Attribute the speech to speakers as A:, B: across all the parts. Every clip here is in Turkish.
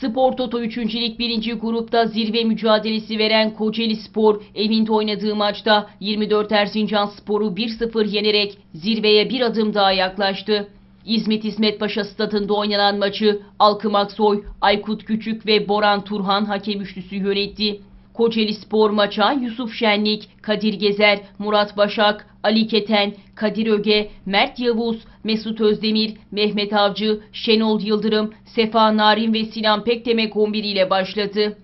A: Spor Toto 3. Lig 1. grupta zirve mücadelesi veren Kocaeli Spor evinde oynadığı maçta 24 Erzincan Spor'u 1-0 yenerek zirveye bir adım daha yaklaştı. İzmit İsmet Paşa stadında oynanan maçı Alkım Aksoy, Aykut Küçük ve Boran Turhan hakem üçlüsü yönetti. Kocaeli Spor maça Yusuf Şenlik, Kadir Gezer, Murat Başak, Ali Keten, Kadir Öge, Mert Yavuz, Mesut Özdemir, Mehmet Avcı, Şenol Yıldırım, Sefa Narin ve Sinan Pekdemek 11 ile başladı.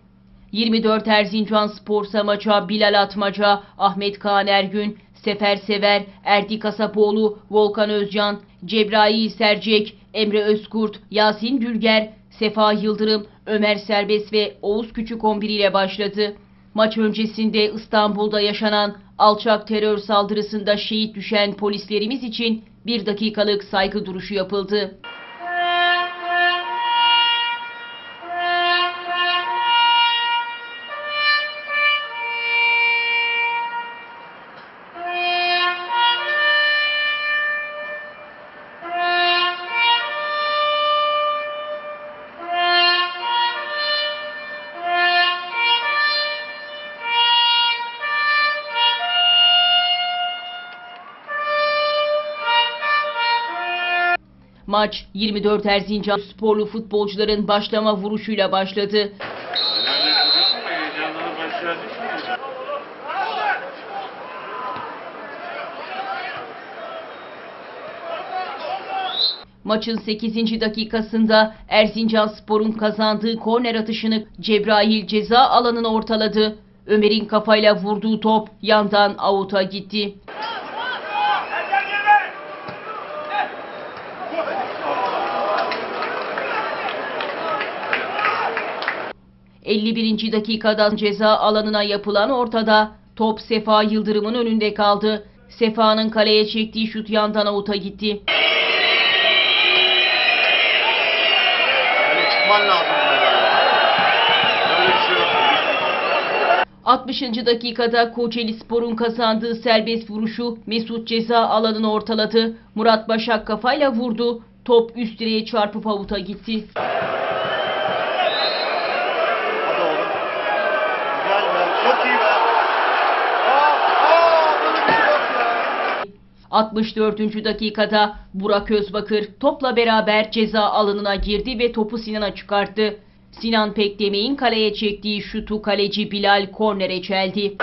A: 24 Erzincan Sporsa maça Bilal Atmaca, Ahmet Kaan Ergün, Sefer Sever, Erdi Kasapoğlu, Volkan Özcan, Cebrail Sercek, Emre Özkurt, Yasin Gülger, Sefa Yıldırım, Ömer Serbest ve Oğuz Küçük 11 ile başladı. Maç öncesinde İstanbul'da yaşanan alçak terör saldırısında şehit düşen polislerimiz için bir dakikalık saygı duruşu yapıldı. Maç 24 Erzincan sporlu futbolcuların başlama vuruşuyla başladı. Maçın 8. dakikasında Erzincan Spor'un kazandığı korner atışını Cebrail ceza alanına ortaladı. Ömer'in kafayla vurduğu top yandan avuta gitti. ...51. dakikada ceza alanına yapılan ortada... ...top Sefa Yıldırım'ın önünde kaldı. Sefa'nın kaleye çektiği şut yandan avuta gitti.
B: Çıkman lazım. Böyle bir şey yok.
A: 60. dakikada Kocaeli Spor'un kazandığı serbest vuruşu Mesut ceza alanını ortaladı. Murat Başak kafayla vurdu. Top üst direğe çarpıp avuta gitti. 64. dakikada Burak Özbakır topla beraber ceza alanına girdi ve topu Sinan'a çıkarttı. Sinan Pekdemek'in kaleye çektiği şutu kaleci Bilal kornere çeldi.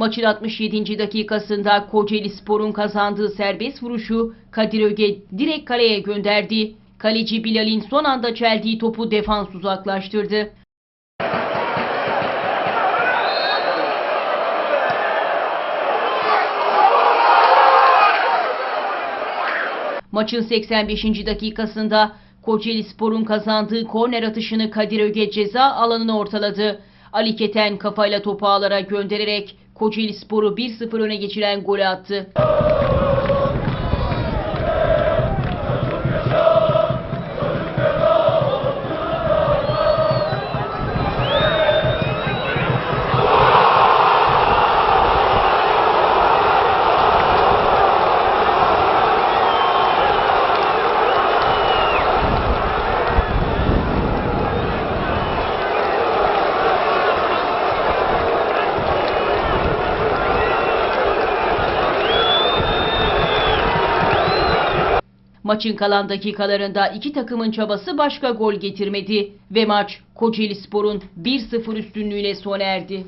A: Maçın 67. dakikasında Kocaeli Spor'un kazandığı serbest vuruşu Kadir Öge direkt kaleye gönderdi. Kaleci Bilal'in son anda çeldiği topu defans uzaklaştırdı. Maçın 85. dakikasında Kocaeli Spor'un kazandığı korner atışını Kadir Öge ceza alanına ortaladı. Ali Keten kafayla topu ağlara göndererek Kocaeli Spor'u 1-0 öne geçiren golü attı. Maçın kalan dakikalarında iki takımın çabası başka gol getirmedi ve maç Kocaeli Spor'un 1-0 üstünlüğüyle sona erdi.